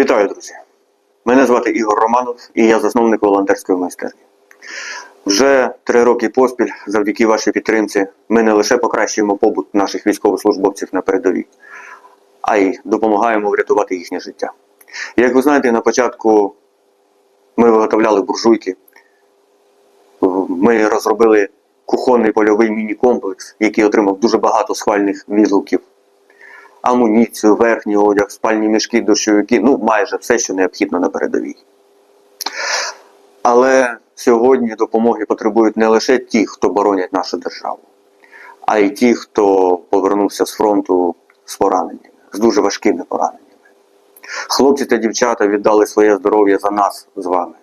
Вітаю, друзі! Мене звати Ігор Романов і я засновник волонтерської майстерні. Вже три роки поспіль, завдяки вашій підтримці, ми не лише покращуємо побут наших військовослужбовців на передовій, а й допомагаємо врятувати їхнє життя. Як ви знаєте, на початку ми виготовляли буржуйки, ми розробили кухонний польовий міні-комплекс, який отримав дуже багато схвальних відгуків амуніцію, верхній одяг, спальні мішки, дощовики, ну майже все, що необхідно на передовій. Але сьогодні допомоги потребують не лише ті, хто боронять нашу державу, а й ті, хто повернувся з фронту з пораненнями, з дуже важкими пораненнями. Хлопці та дівчата віддали своє здоров'я за нас з вами.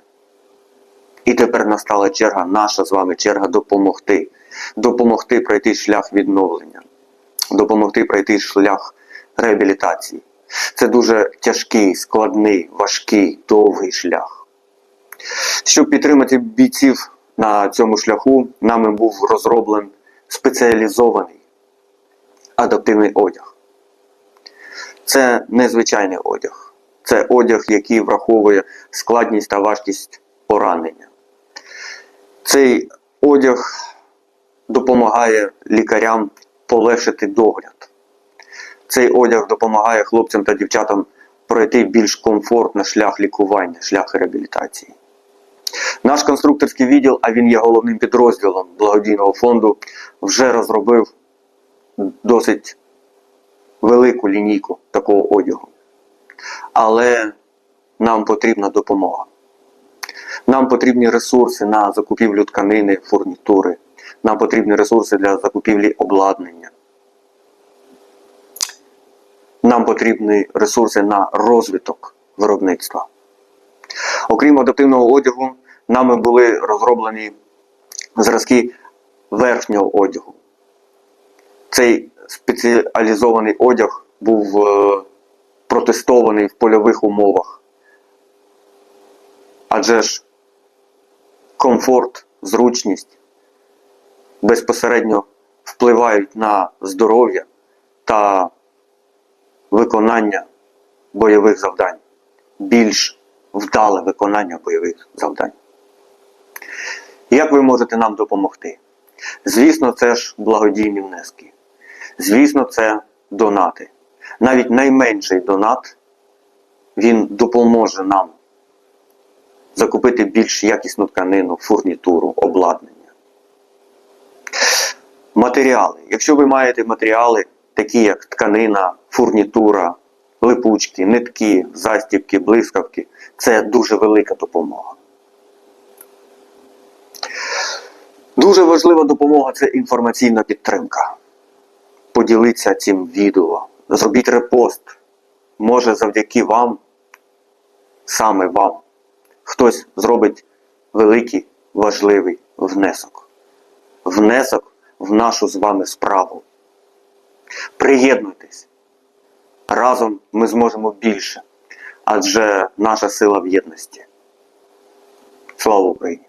І тепер настала черга, наша з вами черга допомогти, допомогти пройти шлях відновлення, допомогти пройти шлях реабілітації. Це дуже тяжкий, складний, важкий, довгий шлях. Щоб підтримати бійців на цьому шляху, нами був розроблений спеціалізований адаптивний одяг. Це незвичайний одяг. Це одяг, який враховує складність та важкість поранення. Цей одяг допомагає лікарям полегшити догляд. Цей одяг допомагає хлопцям та дівчатам пройти більш комфортно шлях лікування, шлях реабілітації. Наш конструкторський відділ, а він є головним підрозділом благодійного фонду, вже розробив досить велику лінійку такого одягу. Але нам потрібна допомога. Нам потрібні ресурси на закупівлю тканини, фурнітури. Нам потрібні ресурси для закупівлі обладнання. Нам потрібні ресурси на розвиток виробництва. Окрім адаптивного одягу, нами були розроблені зразки верхнього одягу. Цей спеціалізований одяг був е, протестований в польових умовах. Адже ж комфорт, зручність безпосередньо впливають на здоров'я та виконання бойових завдань, більш вдале виконання бойових завдань. Як ви можете нам допомогти? Звісно, це ж благодійні внески. Звісно, це донати. Навіть найменший донат він допоможе нам закупити більш якісну тканину, фурнітуру, обладнання. Матеріали. Якщо ви маєте матеріали, такі як тканина, фурнітура, липучки, нитки, застібки, блискавки, це дуже велика допомога. Дуже важлива допомога це інформаційна підтримка. Поділіться цим відео, зробіть репост. Може завдяки вам, саме вам, хтось зробить великий важливий внесок. Внесок в нашу з вами справу. Приєднуйтесь. Разом ми зможемо більше, адже наша сила в єдності. Слава Україні!